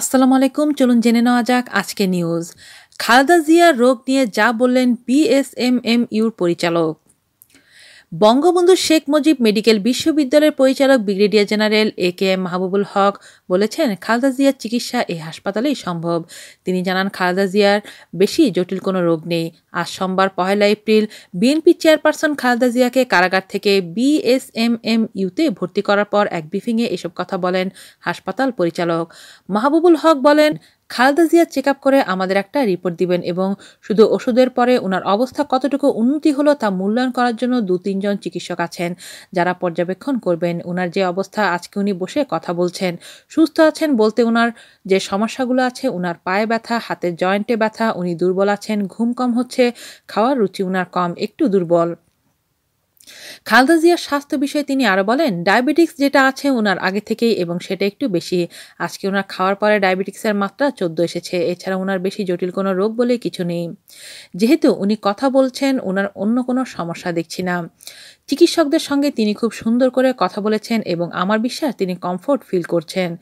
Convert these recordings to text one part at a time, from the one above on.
আসসালামু আলাইকুম, চলুন জেনে নেওয়া যাক আজকে নিউজ খালেদা জিয়ার রোগ নিয়ে যা বললেন বিএসএমএমইউর পরিচালক। বঙ্গবন্ধু শেখ মুজিব মেডিকেল বিশ্ববিদ্যালয়ের পরিচালক brigadier general A K M Mahbubul Haque বলেছেন, খালেদা জিয়ার চিকিৎসা এই হাসপাতালেই সম্ভব। তিনি জানান, খালেদা জিয়ার বেশি জটিল কোনো রোগ নেই। আজ সোমবার পহেলা এপ্রিল বিএনপি চেয়ারপারসন খালেদা জিয়াকে কারাগার থেকে বিএসএমএম ইউতে ভর্তি করার পর এক ব্রিফিংয়ে এসব কথা বলেন হাসপাতাল পরিচালক। মাহবুবুল হক বলেন খালেদা জিয়া চেক করে আমাদের একটা রিপোর্ট দিবেন এবং শুধু ওষুধের পরে ওনার অবস্থা কতটুকু উন্নতি হলো তা মূল্যায়ন করার জন্য দু, তিনজন চিকিৎসক আছেন। যারা পর্যবেক্ষণ করবেন, ওনার যে অবস্থা, আজকে উনি বসে কথা বলছেন। সুস্থ আছেন বলতে ওনার যে সমস্যাগুলো আছে, ওনার পায়ে ব্যথা, হাতের জয়েন্টে ব্যথা, উনি দুর্বল আছেন, ঘুম কম হচ্ছে, খাওয়ার রুচি ওনার কম, একটু দুর্বল। খালদা জিয়ার স্বাস্থ্য বিষয়ে তিনি আরও বলেন, ডায়াবেটিক্স যেটা আছে ওনার আগে থেকেই এবং সেটা একটু বেশি। আজকে ওনার খাওয়ার পরে ডায়াবেটিক্সের মাত্রা চোদ্দ এসেছে, এছাড়া ওনার বেশি জটিল কোনো রোগ বলে কিছু নেই। যেহেতু উনি কথা বলছেন, ওনার অন্য কোনো সমস্যা দেখছি না। চিকিৎসকদের সঙ্গে তিনি খুব সুন্দর করে কথা বলেছেন এবং আমার বিশ্বাস তিনি কমফোর্ট ফিল করছেন।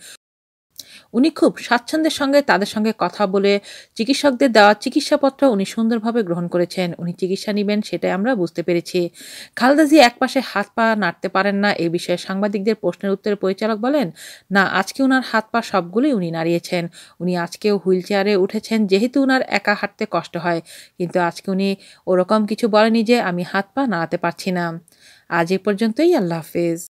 উনি খুব স্বাচ্ছন্দ্যের সঙ্গে তাদের সঙ্গে কথা বলে চিকিৎসকদের দেওয়া চিকিৎসাপত্র উনি সুন্দরভাবে গ্রহণ করেছেন। উনি চিকিৎসা নেবেন সেটাই আমরা বুঝতে পেরেছি। খালেদা জি একপাশে হাত পা নাড়তে পারেন না এ বিষয়ে সাংবাদিকদের প্রশ্নের উত্তরে পরিচালক বলেন, না, আজকে উনার হাত পা সবগুলোই উনি নাড়িয়েছেন। উনি আজকেও হুইল চেয়ারে উঠেছেন যেহেতু উনার একা হাঁটতে কষ্ট হয়। কিন্তু আজকে উনি ওরকম কিছু বলেনি যে আমি হাত পা নাড়াতে পারছি না। আজ এ পর্যন্তই, আল্লাহ হাফেজ।